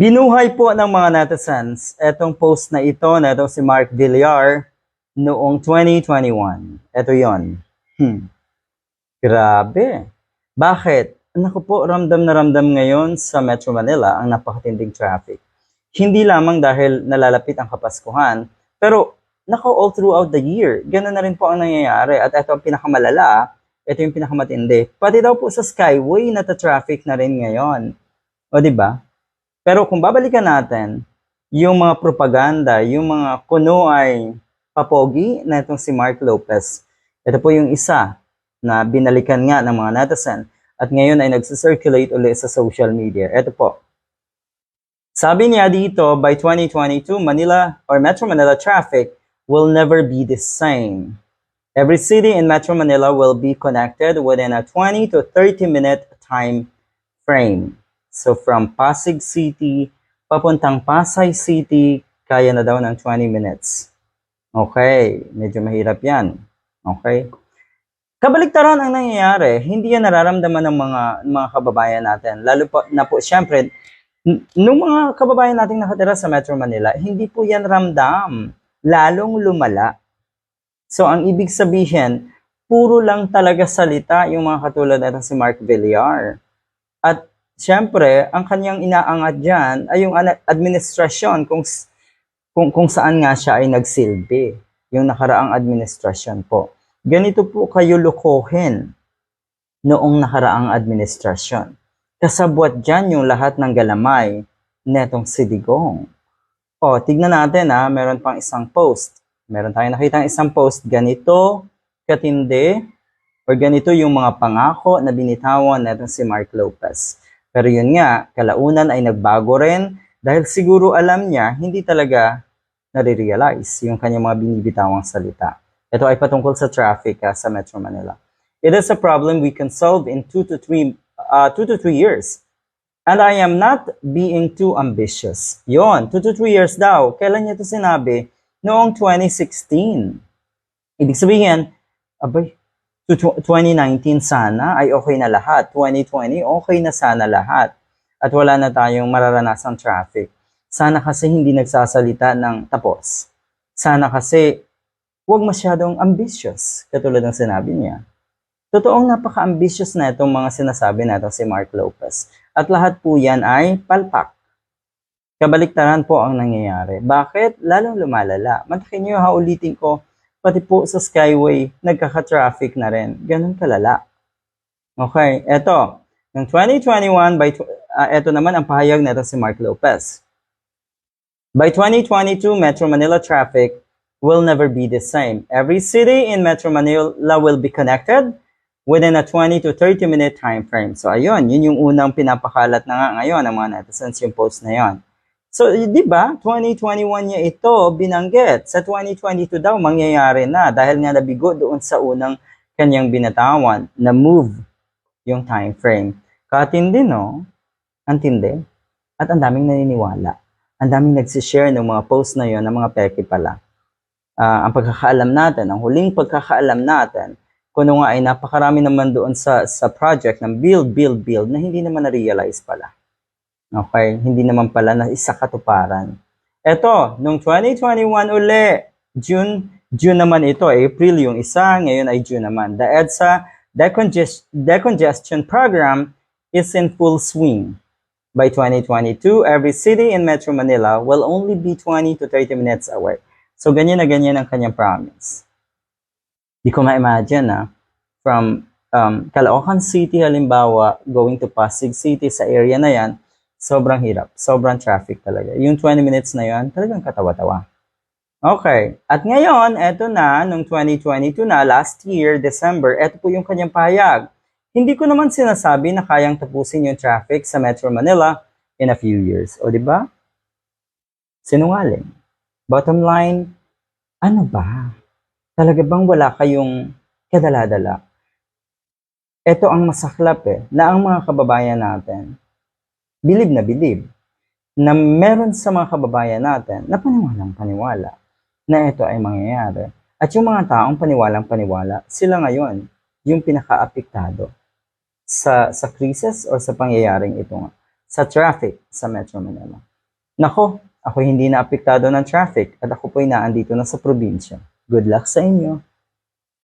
Binuhay po ng mga netizens etong post na ito na ito si Mark Villar noong 2021. Ito yon. Hmm. Grabe. Bakit? Naku po, ramdam na ramdam ngayon sa Metro Manila ang napakatinding traffic. Hindi lamang dahil nalalapit ang Kapaskuhan, pero naku, all throughout the year, ganun na rin po ang nangyayari. At ito ang pinakamalala, ito yung pinakamatindi. Pati daw po sa Skyway, nata-traffic na rin ngayon. O ba? Pero kung babalikan natin, yung mga propaganda, yung mga kuno ay papogi na itong si Mark Lopez. Ito po yung isa na binalikan nga ng mga netizen at ngayon ay nagsisirculate ulit sa social media. Ito po. Sabi niya dito, by 2022, Manila or Metro Manila traffic will never be the same. Every city in Metro Manila will be connected within a 20 to 30 minute time frame. So from Pasig City, papuntang Pasay City, kaya na daw ng 20 minutes. Okay, medyo mahirap yan. Okay? Kabaliktaran ang nangyayari, hindi yan nararamdaman ng mga mga kababayan natin. Lalo po na po, syempre, n- nung mga kababayan nating nakatira sa Metro Manila, hindi po yan ramdam. Lalong lumala. So, ang ibig sabihin, puro lang talaga salita yung mga katulad natin si Mark Villar. At syempre, ang kanyang inaangat dyan ay yung administrasyon kung, kung, kung saan nga siya ay nagsilbi. Yung nakaraang administrasyon po. Ganito po kayo lukohin noong nakaraang administrasyon. Kasabwat dyan yung lahat ng galamay netong si Digong. O, tignan natin ha, meron pang isang post. Meron tayong nakita isang post, ganito katindi or ganito yung mga pangako na binitawan netong si Mark Lopez. Pero yun nga, kalaunan ay nagbago rin dahil siguro alam niya hindi talaga nare-realize yung kanyang mga binibitawang salita. Ito ay patungkol sa traffic ah, sa Metro Manila. It is a problem we can solve in two to three, uh, two to three years. And I am not being too ambitious. Yon, two to three years daw. Kailan niya ito sinabi? Noong 2016. Ibig sabihin, abay, to tw- 2019 sana ay okay na lahat. 2020, okay na sana lahat. At wala na tayong mararanasang traffic. Sana kasi hindi nagsasalita ng tapos. Sana kasi huwag masyadong ambitious, katulad ng sinabi niya. Totoong napaka-ambitious na itong mga sinasabi na ito si Mark Lopez. At lahat po yan ay palpak. Kabaliktaran po ang nangyayari. Bakit? Lalong lumalala. Matakin niyo ha, ulitin ko, pati po sa Skyway, nagkaka-traffic na rin. Ganun kalala. Okay, eto. Ng 2021, by, ah, eto naman ang pahayag nito si Mark Lopez. By 2022, Metro Manila traffic will never be the same. Every city in Metro Manila will be connected within a 20 to 30 minute time frame. So ayun, yun yung unang pinapakalat na nga ngayon ng mga netizens yung post na yon. So, di ba, 2021 niya ito binanggit. Sa 2022 daw, mangyayari na dahil nga nabigo doon sa unang kanyang binatawan na move yung time frame. Katindi, no? Antindi. At ang daming naniniwala. Ang daming nagsishare ng mga post na yon ng mga peke pala. Ah, ang pagkakaalam natin, ang huling pagkakaalam natin, kuno nga ay napakarami naman doon sa sa project ng build, build, build na hindi naman na-realize pala. Okay, hindi naman pala na isa katuparan. Eto, nung 2021 uli, June, June naman ito, April yung isa, ngayon ay June naman. The EDSA decongest- decongestion program is in full swing. By 2022, every city in Metro Manila will only be 20 to 30 minutes away. So, ganyan na ganyan ang kanyang promise. Di ko ma-imagine na from um, Caloocan City halimbawa going to Pasig City sa area na yan, sobrang hirap, sobrang traffic talaga. Yung 20 minutes na yan, talagang katawa-tawa. Okay. At ngayon, eto na, nung 2022 na, last year, December, eto po yung kanyang pahayag. Hindi ko naman sinasabi na kayang tapusin yung traffic sa Metro Manila in a few years. O, di ba? Sinungaling. Bottom line, ano ba? Talaga bang wala kayong kadala-dala? Ito ang masaklap eh, na ang mga kababayan natin, bilib na bilib, na meron sa mga kababayan natin na paniwalang paniwala na ito ay mangyayari. At yung mga taong paniwalang paniwala, sila ngayon yung pinaka-apektado sa, sa krisis o sa pangyayaring ito nga, sa traffic sa Metro Manila. Nako, ako hindi na apektado ng traffic at ako po'y naandito na sa probinsya. Good luck sa inyo.